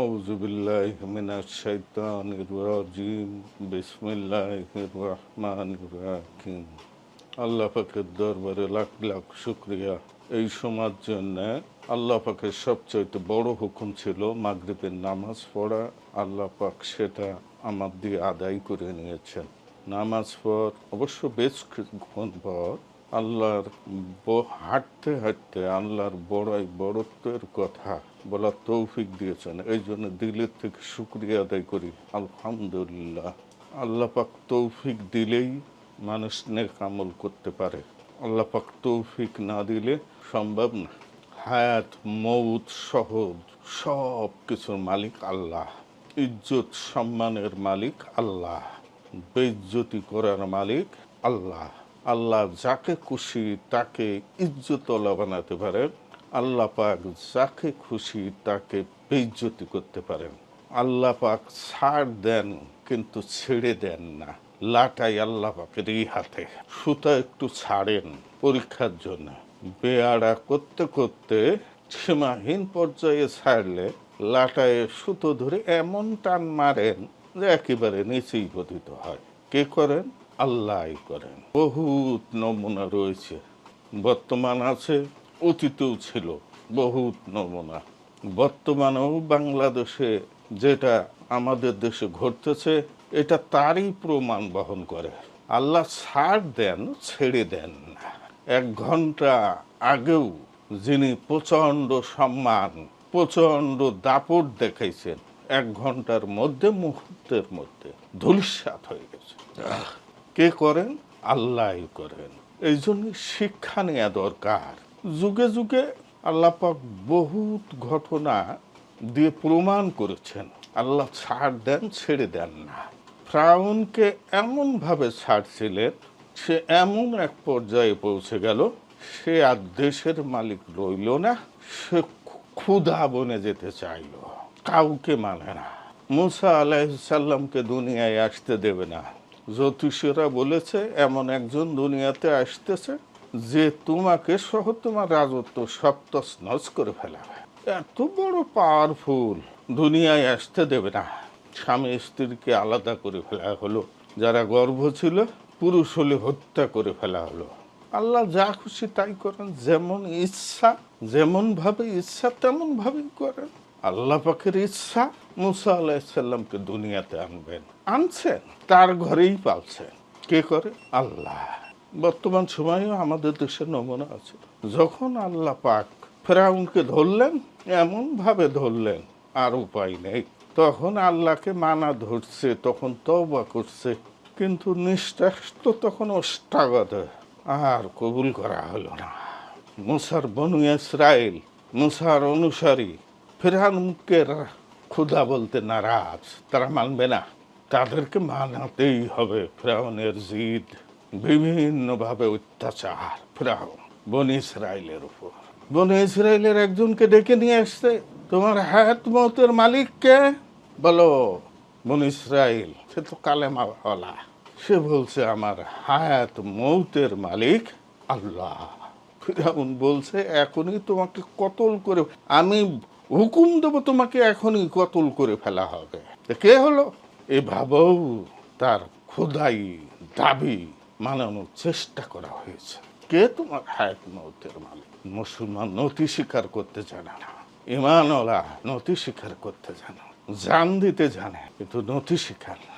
আউযুবিল্লাহি মিনাশ শাইতানির রাজিম বিসমিল্লাহির রহমানির রহিম আল্লাহ পাকের দরবারে লাখ লাখ শুক্রিয়া। এই সময়ের জন্য আল্লাপাকের সবচাইতে বড় হুকুম ছিল মাগরিবের নামাজ পড়া। আল্লাপাক সেটা আমার দিয়ে আদায় করে নিয়েছেন। নামাজ পর অবশ্য বেশ কিছুক্ষণ পর আল্লাহর হাঁটতে হাঁটতে আল্লাহর বড়াই বড়ত্বের কথা বলার তৌফিক দিয়েছেন। এই জন্য দিলের থেকে শুক্রিয়া আদায় করি। আলহামদুলিল্লাহ। আল্লাহ পাক তৌফিক দিলেই মানুষ নেক আমল করতে পারে। আল্লাহ পাক তৌফিক না দিলে সম্ভব না। হায়াত মৌত সহজ সব কিছুর মালিক আল্লাহ। ইজ্জত, সম্মানের মালিক আল্লাহ। বেজ্জতি করার মালিক আল্লাহ। আল্লাহ যাকে খুশি তাকে ইজ্জতলা বানাতে পারেন। আল্লাহ পাক যাকে খুশি তাকে বেইজ্জতি করতে পারেন। আল্লাহ পাক ছাড় দেন কিন্তু ছেড়ে দেন না। লাটাই আল্লাহ পাকের এই হাতে। সুতা একটু ছাড়েন পরীক্ষার জন্য। বেয়াড়া করতে করতে সীমাহীন পর্যায়ে ছাড়লে লাটায় সুতো ধরে এমন টান মারেন যে একেবারে নিচেই পতিত হয়। কে করেন? আল্লাহ করেন। বহুত নমুনা রয়েছে। বর্তমান আছে অতীতেও ছিল বহুত নমুনা। বর্তমানেও বাংলাদেশে যেটা আমাদের দেশে ঘটতেছে এটা তারই প্রমাণ বহন করে। আল্লাহ ছাড় দেন ছেড়ে দেন না। এক ঘণ্টা আগেও যিনি প্রচণ্ড সম্মান প্রচণ্ড দাপট দেখাইছেন এক ঘণ্টার মধ্যে মুহূর্তের মধ্যে ধূলিসাৎ হয়ে গেছে। কে করেন? আল্লাহ করেন। এই জন্য শিক্ষা নেওয়া দরকার। যুগে যুগে আল্লাপাক বহুত ঘটনা দিয়ে প্রমাণ করেছেন। আল্লাহ ছাড় দেন, ছেড়ে দেন না। ফ্রাউনকে এমনভাবে ছাড়ছিলেন, সে এমন এক পর্যায়ে পৌঁছে গেল, সে আর দেশের মালিক রইল না, সে ক্ষুধা বনে যেতে চাইল। কাউকে মানে না। মুসা আলাইসাল্লামকে দুনিয়ায় আসতে দেবে না। জ্যোতিষীরা বলেছে, এমন একজন দুনিয়াতে আসতেছে যে তোমাকে সহ তোমার রাজত্ব সপ্ত নজ করে ফেলাবে। এত বড় পাওয়ারফুল। দুনিয়ায় আসতে দেবে না। স্বামী স্ত্রীকে আলাদা করে ফেলা হলো। যারা গর্ভ ছিল, পুরুষ হলে হত্যা করে ফেলা হলো। আল্লাহ যা খুশি তাই করেন, যেমন ইচ্ছা যেমন ভাবে ইচ্ছা তেমন ভাবেই করেন। আল্লাহ পাকের ইচ্ছা, মুসা আলাহিসাল্লামকে দুনিয়াতে আনবেন। আনছেন, তার ঘরেই পালছেন। কে করে? আল্লাহ। বর্তমান সময়েও আমাদের দেশের নমুনা আছে। যখন আল্লাহ পাক ফেরাউনকে ধরলেন এমন ভাবে ধরলেন, আর উপায় নেই। তখন আল্লাহকে মানা ধরছে, তখন তওবা করছে, কিন্তু নিঃশ্বাস তো তখন অষ্টাগত। আর কবুল করা হলো না। মুসার বনু ইসরায়েল মুসার অনুসারী ফেরাউনকে ক্ষুধা বলতে নারাজ। তারা মানবে না। তাদেরকে মানাতেই হবে ফেরাউনের জিদ। বিভিন্নভাবে অত্যাচার ফেরাউন বন ইসরায়েলের উপর। বন ইসরায়েলের একজনকে ডেকে নিয়ে আসছে, তোমার হায়াত মতের মালিককে বলো, বন ইসরায়েল, সে তো কালেমা হলা সে বলছে, আমার হায়াত মৌতের মালিক আল্লাহ। ফিরাউন বলছে, এখনই তোমাকে কতল করে, আমি হুকুম দেবো তোমাকে এখনই কতল করে ফেলা হবে। কে হলো? এভাবেও তার খোদাই দাবি। মানানোর চেষ্টা করা হয়েছে। কে তোমার হায়াত মৌতের মালিক? মুসলমান নথি স্বীকার করতে জানে না। ইমানওয়ালা নথি স্বীকার করতে জানে জান দিতে জানে, কিন্তু নথি স্বীকার না।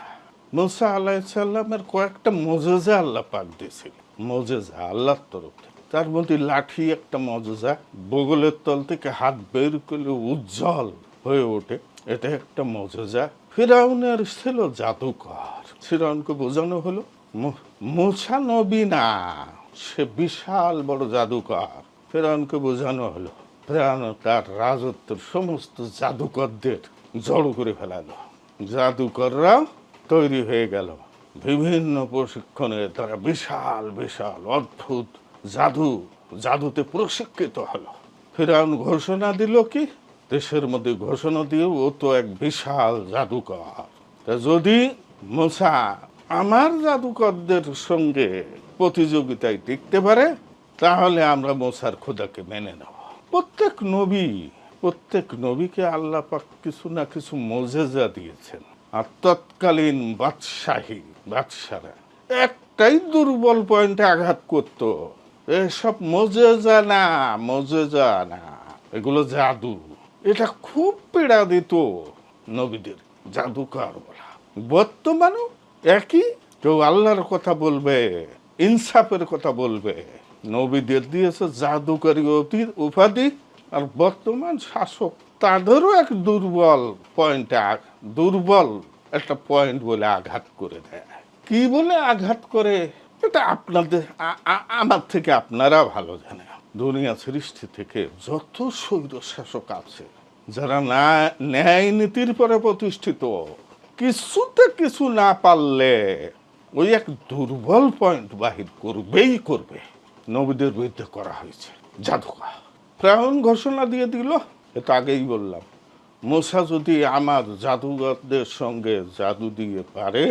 মুসা আলাহিসাল্লামের কয়েকটা মজেজা আল্লাহ পাক দিয়েছিল মজেজা আল্লাহর তরফ থেকে। তার মধ্যে লাঠি একটা মজেজা, বগলের তল থেকে হাত বের করলে উজ্জ্বল হয়ে ওঠে। এটা একটা মজেজা। ফিরাউনের ছিল জাদুকর। ফিরাউনকে বোঝানো হলো মুসা নবী না, সে বিশাল বড় জাদুকর। ফেরাউনকে বোঝানো হলো। ফেরাউন তার রাজত্বের সমস্ত জাদুকরদের জড়ো করে ফেলালো। জাদুকররা তৈরি হয়ে গেল। বিভিন্ন প্রশিক্ষণে তারা বিশাল বিশাল, অদ্ভুত জাদু, জাদুতে প্রশিক্ষিত হলো। ফেরাউন ঘোষণা দিল কি? দেশের মধ্যে ঘোষণা দিয়ে ও তো এক বিশাল জাদুকর। তা যদি মোসা আমার জাদুকরদের সঙ্গে প্রতিযোগিতায় টিকতে পারে, তাহলে আমরা মোসার খোদাকে মেনে নেব। প্রত্যেক নবী, প্রত্যেক নবীকে আল্লাহ পাক কিছু না কিছু মজেজা দিয়েছেন। আর তৎকালীন বাদশাহী, বাদশারা একটাই দুর্বল পয়েন্টে আঘাত করত। এসব মজেজা না মজেজা না। এগুলো জাদু। এটা খুব পীড়া দিত নবীদের জাদুকর বলা। বর্তমানেও একই? কেউ আল্লাহর কথা বলবে, ইনসাফের কথা বলবে। নবীদের দিয়েছে জাদুকরী অতীত উপাধি, আর বর্তমান শাসক তাদেরও এক দুর্বল পয়েন্ট দুর্বল একটা পয়েন্ট বলে আঘাত করে দেয়। কি বলে আঘাত করে? এটা আপনাদের আমার থেকে আপনারা ভালো জানেন। দুনিয়া সৃষ্টি থেকে যত স্বৈর শাসক আছে, যারা না ন্যায় নীতির পরে প্রতিষ্ঠিত কিছুতে কিছু না পারলে ওই এক দুর্বল পয়েন্ট বাহির করবেই করবে। নবীদের বিরুদ্ধে করা হয়েছে। জাদুকা প্রায়ণ ঘোষণা দিয়ে দিল, এটা আগেই বললাম, মোসা যদি আমার জাদুগরদের সঙ্গে জাদু দিয়ে পারে,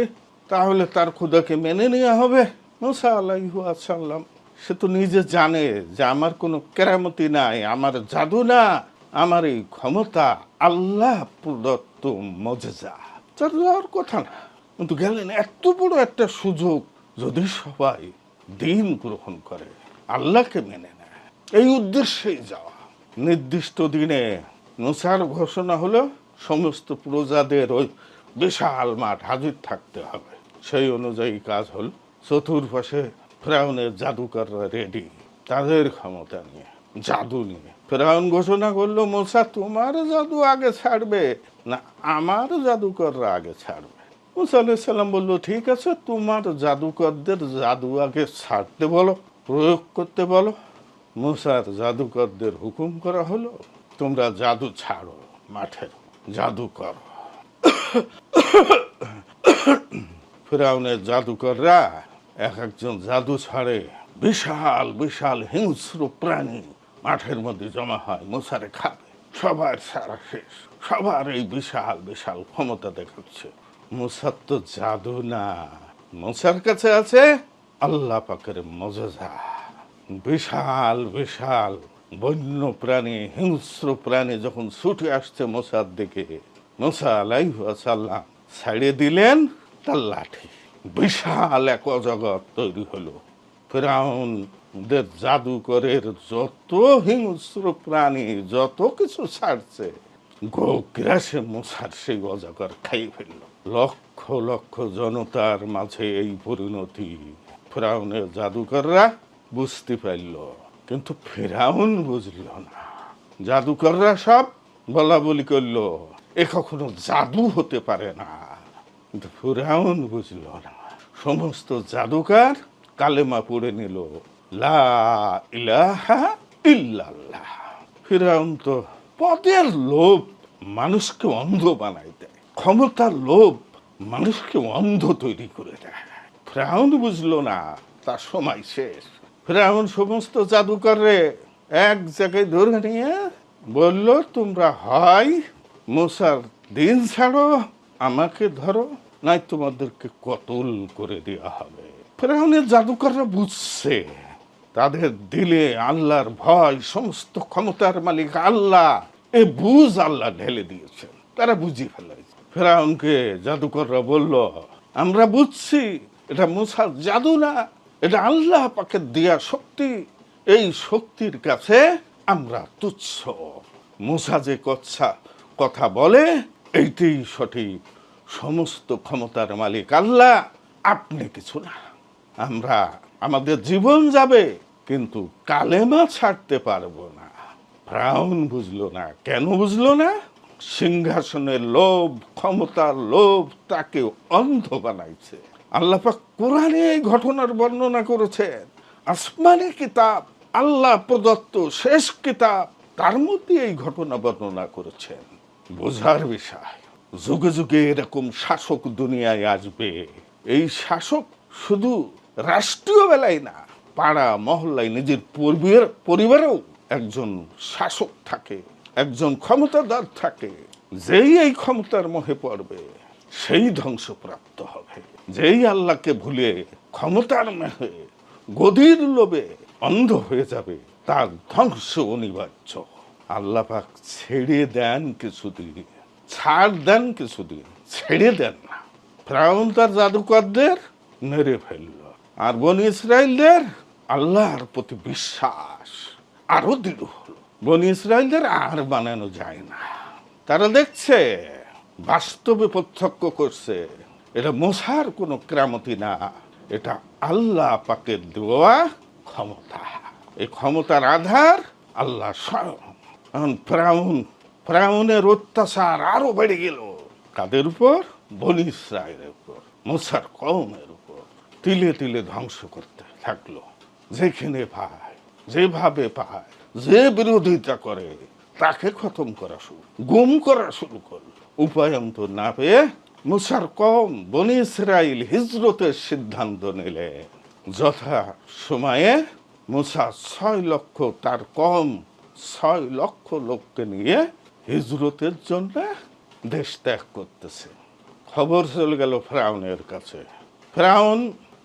তাহলে তার খুদাকে মেনে নেওয়া হবে। মোসা আলাইহু আসাল্লাম সে তো নিজে জানে যে আমার কোনো কেরামতি নাই, আমার জাদু না, আমার এই ক্ষমতা আল্লাহ প্রদত্ত মজেজা। যাওয়ার কথা না। কিন্তু গেলেন, এত বড় একটা সুযোগ যদি সবাই দিন গ্রহণ করে, আল্লাহকে মেনে নেয়। এই উদ্দেশ্যেই যাওয়া। নির্দিষ্ট দিনে মুসার ঘোষণা হলো, সমস্ত প্রজাদের ওই বিশাল মাঠ হাজির থাকতে হবে। সেই অনুযায়ী কাজ হল, চতুর্পাশে ফ্রাউনের জাদুকররা রেডি তাদের ক্ষমতা নিয়ে। জাদু নিয়ে ফেরাউন ঘোষণা করল, মোসা, তোমার জাদু আগে ছাড়বে না, আমার জাদুকররা আগে ছাড়বে। মুসা আলাইসাল্লাম বলল, ঠিক আছে, তোমার জাদুকরদের জাদু আগে ছাড়তে বলো, প্রয়োগ করতে বলো। মুসার জাদুকরদের হুকুম করা হলো, তোমরা জাদু ছাড়ো মাঠের জাদু ফেরাউনের জাদুকররা এক একজন জাদু ছাড়ে, বিশাল বিশাল হিংস্র প্রাণী। মাঠের মধ্যে জমা হয়, মশারে খাবে। সবার সারা শেষ। সবার এই বিশাল বিশাল ক্ষমতা দেখাচ্ছে। মুসার তো জাদু না। মুসার কাছে আছে আল্লাহ পাকের মজা বিশাল বিশাল বন্য প্রাণী, হিংস্র প্রাণী যখন ছুটে আসছে মশার দিকে, মশা আলাইসাল্লাম ছাড়িয়ে দিলেন, তার লাঠি। বিশাল এক অজগর তৈরি হলো। ফেরাউনদের জাদুকরের যত হিংস্র প্রাণী, যত কিছু ছাড়ছে, গোগ্রাসে মশার সেই অজগর খাই ফেলল। লক্ষ লক্ষ জনতার মাঝে এই পরিণতি। ফেরাউনের জাদুকররা বুঝতে পারল, কিন্তু ফেরাউন বুঝল না। জাদুকররা সব বলা বলি করল, এ কখনো জাদু হতে পারে না। কিন্তু ফেরাউন বুঝল না। সমস্ত জাদুকার কালেমা পড়ে নিল, লা ইলাহা তো পদের লোভ মানুষকে অন্ধ বানাই দেয়, ক্ষমতার লোভ মানুষকে অন্ধ তৈরি করে দেয়। ফ্রাউন বুঝলো না, তার সময় শেষ। ফ্রাউন সমস্ত জাদুকররে এক জায়গায় ধরে নিয়ে বলল, তোমরা হয় মশার দিন ছাড়ো, আমাকে ধরো, নাই তোমাদেরকে কতল করে দেওয়া হবে। ফেরাউনের জাদুকররা বুঝছে, তাদের দিলে আল্লাহর ভয়, সমস্ত ক্ষমতার মালিক আল্লাহ। এ বুঝ আল্লাহ ঢেলে দিয়েছেন, তারা বুঝি ফেলেছে। ফেরাউনকে জাদুকররা বলল, আমরা বুঝছি, এটা মুসার জাদু না, এটা আল্লাহ পাকে দেয়া শক্তি। এই শক্তির কাছে আমরা তুচ্ছ। মুসা যে কথা কথা বলে এইটাই সঠিক। সমস্ত ক্ষমতার মালিক আল্লাহ, আপনি কিছু না। আমরা, আমাদের জীবন যাবে, কিন্তু কালেমা ছাড়তে পারব না। ফ্রাউন বুঝলো না। কেন বুঝলো না? সিংহাসনের লোভ, ক্ষমতার লোভ তাকে অন্ধ বানাইছে। আল্লাপাক কোরআনে এই ঘটনার বর্ণনা করেছেন। আসমানি কিতাব, আল্লাহ প্রদত্ত শেষ কিতাব, তার মধ্যে এই ঘটনা বর্ণনা করেছেন। বোঝার বিষয়, যুগে যুগে এরকম শাসক দুনিয়ায় আসবে। এই শাসক শুধু রাষ্ট্রীয় বেলায় না, পাড়া মহল্লায় নিজের পরিবার পরিবারেও একজন শাসক থাকে, একজন ক্ষমতাদার থাকে। যেই এই ক্ষমতার মোহে পড়বে, সেই ধ্বংসপ্রাপ্ত হবে। যেই আল্লাহকে ভুলে ক্ষমতার মেহে গদির লোভে অন্ধ হয়ে যাবে, তার ধ্বংস অনিবার্য। আল্লাহ পাক ছেড়ে দেন কিছুদিন, ছাড় দেন কিছুদিন, ছেড়ে দেন না। ফ্রাউন তার জাদুকরদের মেরে ফেলল। আর বন ইসরায়েলদের আল্লাহর প্রতি বিশ্বাস আরও দৃঢ় হলো। বন ইসরায়েলদের আর বানানো যায় না। তারা দেখছে, বাস্তবে প্রত্যক্ষ করছে, এটা মশার কোনো ক্রামতি না। এটা আল্লাহ পাকের দেওয়া ক্ষমতা। এই ক্ষমতার আধার আল্লাহ স্বয়ং। ফ্রাউন, ফ্রাউনের অত্যাচার আরও বেড়ে গেল। কাদের উপর? বনি ইসরায়েলের উপর। মুসার কমের তিলে তিলে ধ্বংস করতে থাকল। যেখানে পায়, যেভাবে পায়, যে বিরোধিতা করে, তাকে খতম করা শুরু, গুম করা শুরু করল। উপায়ন্ত না পেয়ে মুসার কম বনি ইসরায়েল হিজরতের সিদ্ধান্ত নিলে। যথা সময়ে মুসা ছয় লক্ষ, তার কম ছয় লক্ষ লোককে নিয়ে হিজরতের জন্য দেশ ত্যাগ করতেছে। খবর চলে গেল ফ্রাউনের কাছে। ফ্রাউন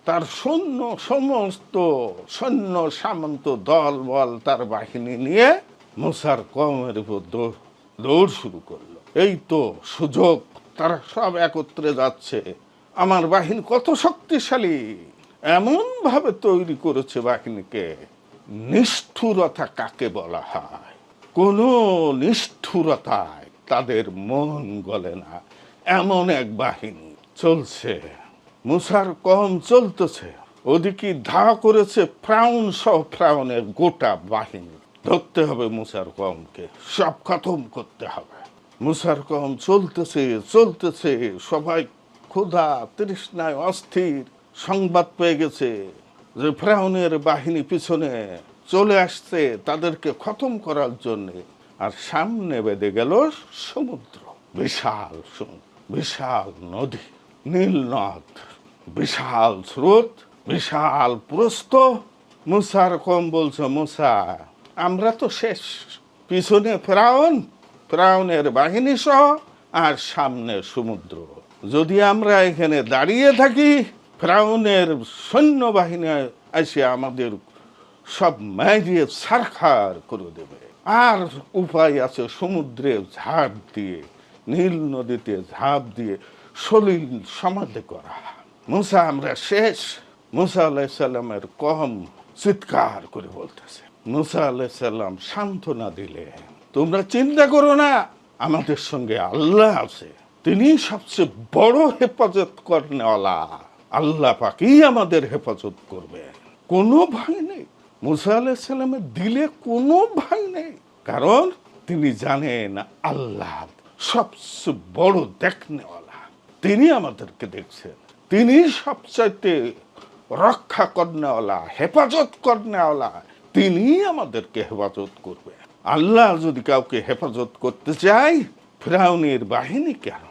তার সৈন্য সমস্ত সৈন্য সামন্ত দল বল তার বাহিনী নিয়ে মুসার কমের উপর দৌড় শুরু করল। এই তো সুযোগ, তারা সব একত্রে যাচ্ছে। আমার বাহিনী কত শক্তিশালী এমন ভাবে তৈরি করেছে বাহিনীকে। নিষ্ঠুরতা কাকে বলা হয়? কোনো নিষ্ঠুরতায় তাদের মন গলে না। এমন এক বাহিনী চলছে। মুসার কম চলতেছে। ওদিকে ধা করেছে ফ্রাউন সহ ফ্রাউনের গোটা বাহিনী। ধরতে হবে মুসার কমকে সব খতম করতে হবে। মুসার কম চলতেছে চলতেছে, সবাই ক্ষুধা, তৃষ্ণায় অস্থির, সংবাদ পেয়ে গেছে যে ফ্রাউনের বাহিনী পিছনে চলে আসছে তাদেরকে খতম করার জন্যে। আর সামনে বেঁধে গেল সমুদ্র, বিশাল সমুদ্র, বিশাল নদী নীল নদ বিশাল স্রোত, বিশাল প্রস্ত। মুসার কম বলছে, মুসা, আমরা তো শেষ। পিছনে ফেরাউন, ফেরাউনের বাহিনী সহ, আর সামনে সমুদ্র। যদি আমরা এখানে দাঁড়িয়ে থাকি, ফেরাউনের সৈন্যবাহিনী এসে আমাদের সব মাইরিয়ে সারখার করে দেবে। আর উপায় আছে সমুদ্রে ঝাঁপ দিয়ে, নীল নদীতে ঝাঁপ দিয়ে সলিল সমাধি করা। মুসা আমরা শেষ। মুসা আলাইসাল্লামের কম চিৎকার করে বলতেছে। মুসা আলাইসাল্লাম সান্ত্বনা দিলে তোমরা চিন্তা করো না, আমাদের সঙ্গে আল্লাহ আছে। তিনি সবচেয়ে বড় হেফাজত করেনওয়ালা। আল্লাহ পাকেই আমাদের হেফাজত করবে কোনো ভয় নেই। মুসা আলাইসাল্লামের দিলে কোনো ভয় নেই। কারণ তিনি জানেন আল্লাহ সবচেয়ে বড় দেখনেওয়ালা। তিনি আমাদেরকে দেখছেন। তিনি সবচাইতে রক্ষা করনেওয়ালা, হেফাজত করনেওয়ালা, তিনি আমাদেরকে হেফাজত করবে। আল্লাহ যদি কাউকে হেফাজত করতে চায়, ফ্রাউনের বাহিনী কেন?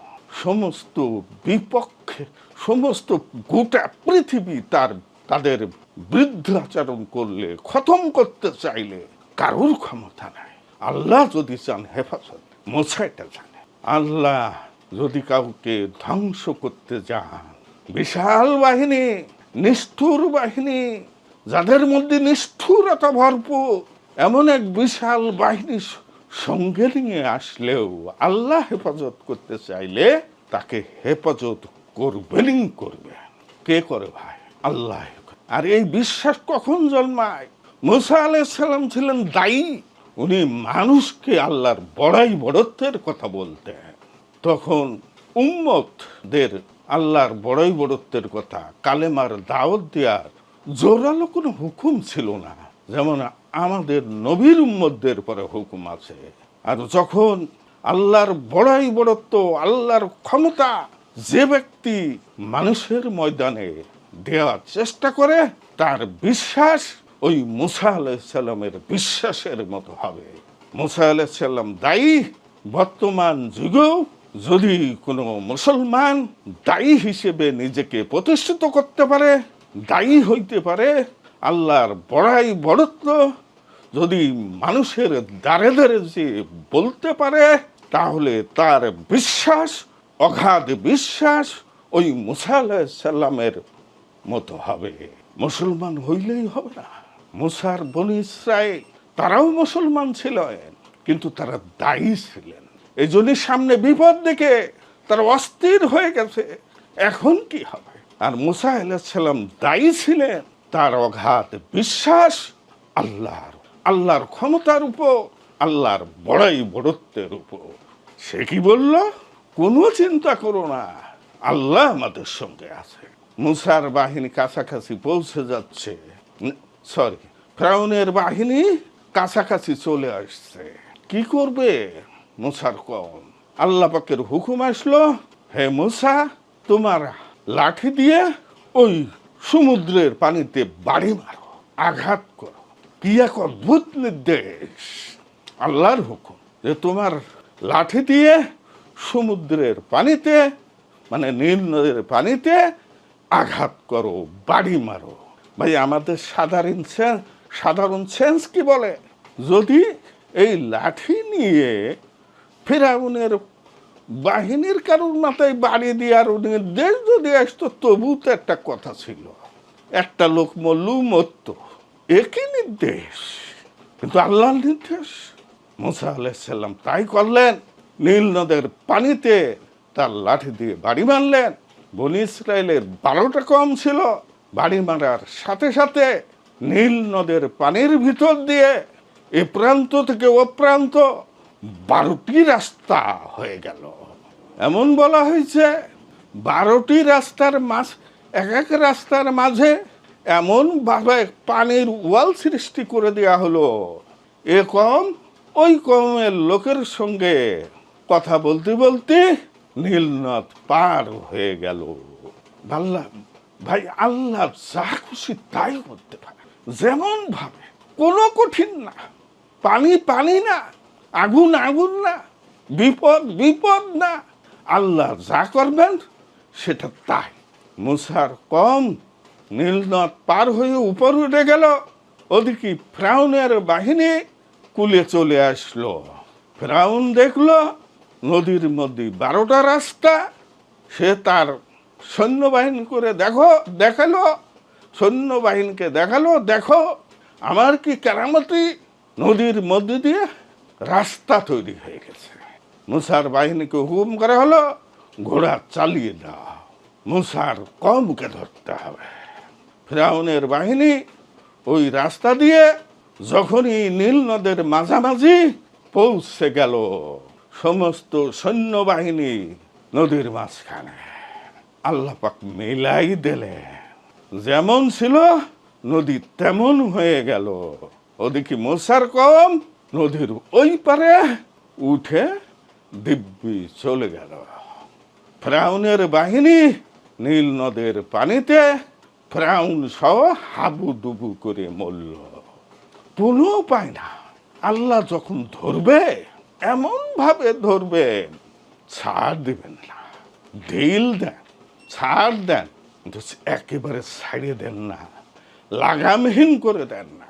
সমস্ত বিপক্ষে, সমস্ত গোটা পৃথিবী তার, তাদের বৃদ্ধাচরণ করলে, খতম করতে চাইলে কারুর ক্ষমতা নাই। আল্লাহ যদি চান হেফাজত, মোছাইটা জানে। আল্লাহ যদি কাউকে ধ্বংস করতে যান বিশাল বাহিনী, নিষ্ঠুর বাহিনী, যাদের মধ্যে নিষ্ঠুরতা ভরপুর, এমন এক বিশাল বাহিনী সঙ্গে নিয়ে আসলেও আল্লাহ হেফাজত করতে চাইলে তাকে হেফাজত করবেনই করবে। কে করে ভাই? আল্লাহ আর এই বিশ্বাস কখন জন্মায়? মুসা আলাইসাল্লাম ছিলেন দায়ী, উনি মানুষকে আল্লাহর বড়াই বড়ত্বের কথা বলতেন। তখন উম্মতদের আল্লাহর বড়ই বড়ত্বের কথা, কালেমার দাওয়াত দেওয়ার জোরালো কোনো হুকুম ছিল না। যেমন আমাদের নবীর উম্মতদের পরে হুকুম আছে। আর যখন আল্লাহর বড়াই বড়ত্ব, আল্লাহর ক্ষমতা যে ব্যক্তি মানুষের ময়দানে দেওয়ার চেষ্টা করে, তার বিশ্বাস ওই মুসা আলাইসাল্লামের বিশ্বাসের মতো হবে। মুসা আলাইসাল্লাম দায়ী বর্তমান যুগেও যদি কোনো মুসলমান দায়ী হিসেবে নিজেকে প্রতিষ্ঠিত করতে পারে, দায়ী হইতে পারে, আল্লাহর বড়াই বড়ত্ব যদি মানুষের দ্বারে দ্বারে যে বলতে পারে, তাহলে তার বিশ্বাস, অগাধ বিশ্বাস ওই মুসা আলাহিসাল্লামের মতো হবে। মুসলমান হইলেই হবে না। মুসার বনি ইসরায়েল তারাও মুসলমান ছিলেন কিন্তু তারা দায়ী ছিলেন। এই জন্যই সামনে বিপদ দেখে তারা অস্থির হয়ে গেছে। এখন কি হবে? আর মুসা আলাহিসাল্লাম দায়ী ছিলেন। তার অঘাত বিশ্বাস আল্লাহর আল্লাহর ক্ষমতার উপর, আল্লাহর বড়াই বড়ত্বের উপর। সে কি বলল? কোনো চিন্তা করো না, আল্লাহ আমাদের সঙ্গে আছে। মুসার বাহিনী কাছাকাছি পৌঁছে যাচ্ছে। সরি ফ্রাউনের বাহিনী কাছাকাছি চলে আসছে। কি করবে? মুসার কম আল্লাহ পাকের হুকুম আসলো, হে মুসা, তোমার লাঠি দিয়ে ওই সমুদ্রের পানিতে বাড়ি মারো, আঘাত করো। কি এক অদ্ভুত নির্দেশ। আল্লাহর হুকুম যে তোমার লাঠি দিয়ে সমুদ্রের পানিতে মানে নীল নদীর পানিতে আঘাত করো, বাড়ি মারো। ভাই, আমাদের সাধারণ সেন্স সাধারণ সেন্স কি বলে? যদি এই লাঠি নিয়ে ফেরাউনের বাহিনীর কারোর মাথায় বাড়ি দিয়ে আর উনি নির্দেশ যদি আসতো, তবু তো একটা কথা ছিল। একটা লোক মল্লু মরত একই নির্দেশ। কিন্তু আল্লাহর নির্দেশ। মুসা আলাইসাল্লাম তাই করলেন। নীল নদের পানিতে তার লাঠি দিয়ে বাড়ি মারলেন। বনি ইসরায়েলের বারোটা কম ছিল। বাড়ি মারার সাথে সাথে নীল নদের পানির ভিতর দিয়ে এ প্রান্ত থেকে ও প্রান্ত বারোটি রাস্তা হয়ে গেল। এমন বলা হয়েছে, বারোটি রাস্তার মাঝ, এক এক রাস্তার মাঝে এমন ভাবে পানির ওয়াল সৃষ্টি করে দেওয়া হলো। এ কম, ওই কমের লোকের সঙ্গে কথা বলতে বলতে নীলনদ পার হয়ে গেল। আল্লাহ, ভাই, আল্লাহ যা খুশি তাই করতে পারে। যেমন ভাবে কোনো কঠিন না। পানি পানি না। আগুন আগুন না, বিপদ বিপদ না। আল্লাহ যা করবেন, সেটা তাই। মুসার কম নীলনদ পার হয়ে উপর উঠে গেল। ওদিকে ফ্রাউনের বাহিনী কুলে চলে আসলো। ফ্রাউন দেখল নদীর মধ্যে বারোটা রাস্তা। সে তার সৈন্যবাহিনী করে দেখো, দেখাল। সৈন্যবাহিনীকে দেখাল, দেখো, আমার কি কেরামতি নদীর মধ্যে দিয়ে রাস্তা তৈরি হয়ে গেছে। মুসার বাহিনীকে হুকুম করা হলো, ঘোড়া চালিয়ে দাও। মুসার কমকে ধরতে হবে। ফ্রাউনের বাহিনী ওই রাস্তা দিয়ে যখনই নীল নদের মাঝামাঝি পৌঁছে গেল, সমস্ত সৈন্যবাহিনী নদীর মাঝখানে। আল্লাহ পাক মেলাই দিলে যেমন ছিল নদী তেমন হয়ে গেল। ওদিকে মশার কম নদীর ওই পারে উঠে দিব্যি চলে গেল। ফ্রাউনের বাহিনী নীল নদের পানিতে ফ্রাউন সহ হাবু ডুবু করে মরল। কোনো পায় না। আল্লাহ যখন ধরবে, এমন ভাবে ধরবেন ছাড় দিবেন না। ঢিল দেন, ছাড় দেন, একেবারে ছাড়িয়ে দেন না। লাগামহীন করে দেন না।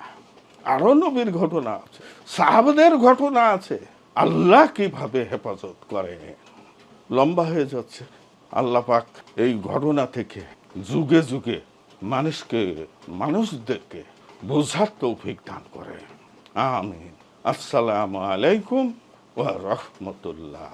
আরও নবীর ঘটনা আছে, সাহাবদের ঘটনা আছে। আল্লাহ কীভাবে হেফাজত করে? লম্বা হয়ে যাচ্ছে। আল্লাহ পাক এই ঘটনা থেকে যুগে যুগে মানুষকে, মানুষদেরকে বোঝার তৌফিক দান করে। আমিন। আসসালামু আলাইকুম ওয়া রাহমাতুল্লাহ।